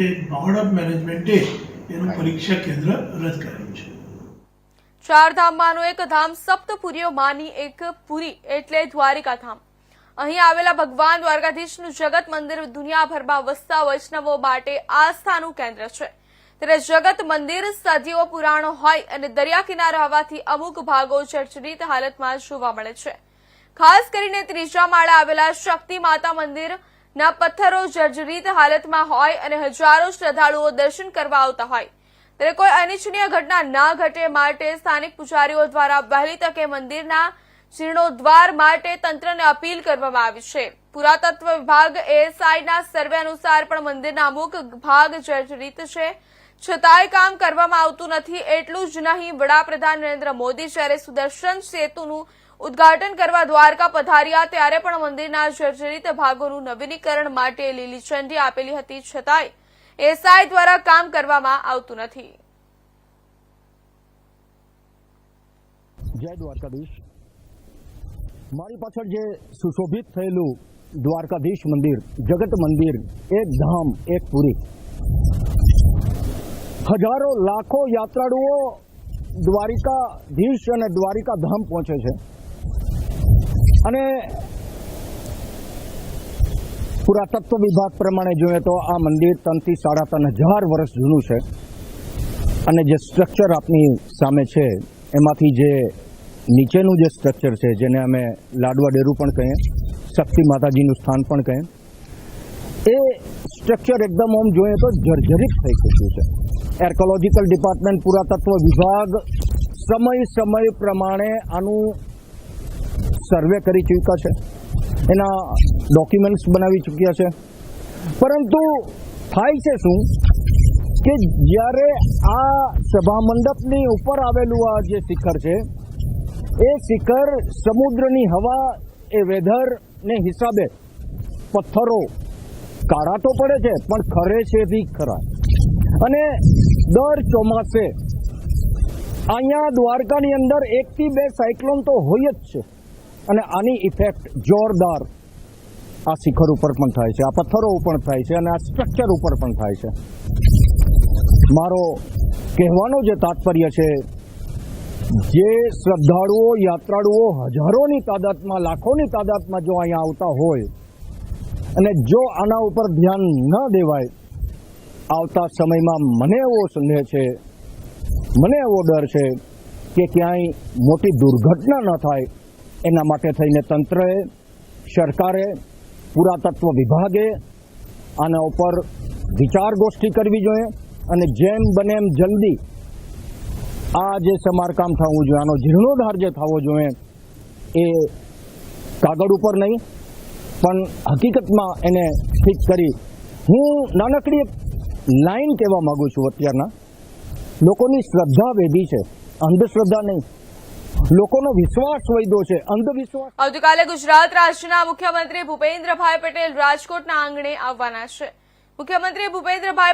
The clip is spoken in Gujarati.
બોર્ડ ઓફ મેનેજમેન્ટે એનું પરીક્ષા કેન્દ્ર રદ કરાયું છે. ચાર ધામમાંનું એક ધામ સપ્તપુરીઓમાંની એક પુરી એટલે દ્વારિકા ધામ અહીં આવેલા ભગવાન દ્વારકાધીશનું જગત મંદિર દુનિયાભરમાં વસતા વૈષ્ણવો માટે આસ્થાનું કેન્દ્ર છે. ત્યારે જગત મંદિર સદીઓ પુરાણો હોય અને દરિયા કિનારે હોવાથી અમુક ભાગો જર્જરિત હાલતમાં જોવા મળે છે. ખાસ કરીને ત્રીજા માળે આવેલા શક્તિ માતા મંદિરના પથ્થરો, જર્જરિત હાલતમાં હોય અને હજારો શ્રદ્ધાળુઓ દર્શન કરવા આવતા હોય. ત્યારે કોઈ અનિચ્છનીય ઘટના ના ઘટે માટે સ્થાનિક પૂજારીઓ દ્વારા વહેલી તકે મંદિરના જીર્ણોદ્વાર માટે તંત્રને અપીલ કરવામાં આવી છે. પુરાતત્વ વિભાગ એએસઆઈના સર્વે અનુસાર પણ મંદિરના અમુક ભાગ જર્જરિત છે. છતાંય કામ કરવામાં આવતું નથી, એટલું જ નહીં, વડાપ્રધાન નરેન્દ્ર મોદી જ્યારે સુદર્શન સેતુનું ઉદ્ઘાટન કરવા દ્વારકા પધાર્યા, ત્યારે પણ મંદિરના જર્જરિત ભાગોનું નવીનીકરણ માટે લીલી ઝંડી આપેલી હતી, છતાંય એસઆઈ દ્વારા કામ કરવામાં આવતું નથી. જય દ્વારકાધીશ. મારી પાછળ જે સુશોભિત થયેલું દ્વારકાધીશ મંદિર, જગત મંદિર એક ધામ એક પુરી. હજારો લાખો યાત્રાળુઓ દ્વારિકાધીશ અને દ્વારિકા ધામ પહોંચે છે. અને પુરાતત્વ વિભાગ પ્રમાણે જોઈએ તો આ મંદિર ત્રણથી સાડા ત્રણ હજાર વર્ષ જૂનું છે. અને જે સ્ટ્રક્ચર આપની સામે છે, એમાંથી જે નીચેનું જે સ્ટ્રક્ચર છે, જેને અમે લાડવા ડેરું પણ કહીએ, શક્તિ માતાજીનું સ્થાન પણ કહીએ, એ સ્ટ્રક્ચર એકદમ આમ જોઈએ તો જર્જરિત થઈ ચૂક્યું છે. એર્કોલોજીકલ ડિપાર્ટમેન્ટ પુરાતત્વ વિભાગ સમય સમય પ્રમાણે આનું સર્વે કરી ચૂક્યા છે. એના ડોક્યુમેન્ટ્સ બનાવી ચૂક્યા છે. પરંતુ થાય છે શું? કે જ્યારે આ સભા મંડપની ઉપર આવેલું આ જે શિખર છે, એ શિખર સમુદ્રની હવા એ વેધરને હિસાબે પથ્થરો કાળા તો પડે છે, પણ ખરે છે બી ખરા. અને દર ચોમાસે અહીંયા દ્વારકાની અંદર એકથી બે સાયક્લોન તો હોય જ છે. અને આની ઇફેક્ટ જોરદાર આ શિખર ઉપર પણ થાય છે, આ પથ્થરો ઉપર થાય છે અને આ સ્ટ્રક્ચર ઉપર પણ થાય છે. મારો કહેવાનો જે તાત્પર્ય છે, જે શ્રદ્ધાળુઓ, યાત્રાળુઓ હજારોની તાદાદમાં, લાખોની તાદાદમાં જો અહીંયા આવતા હોય અને જો આના ઉપર ધ્યાન ન દેવાય, આવતા સમયમાં મને એવો સંદેહ છે, મને એવો ડર છે કે ક્યાંય મોટી દુર્ઘટના ન થાય એના માટે થઈને તંત્રએ, સરકારે, પુરાતત્વ વિભાગે આના ઉપર વિચાર ગોષ્ઠી કરવી જોઈએ અને જેમ બને એમ જલ્દી આ જે સમારકામ થવું જોઈએ, આનો જીર્ણોદ્ધાર જે થવો જોઈએ એ કાગળ ઉપર નહીં, પણ હકીકતમાં એને ઠીક કરી. હું નાનકડી એક લાઈન કહેવા માગું છું અત્યારના. લોકોની શ્રદ્ધા વેધી છે. અંધશ્રદ્ધા નહીં. લોકોનો વિશ્વાસ વૈદો છે, અંધવિશ્વાસ. આવતીકાલે ગુજરાત રાજ્યના મુખ્યમંત્રી ભૂપેન્દ્રભાઈ પટેલ રાજકોટના આંગણે આવવાના છે. મુખ્યમંત્રી ભૂપેન્દ્રભાઈ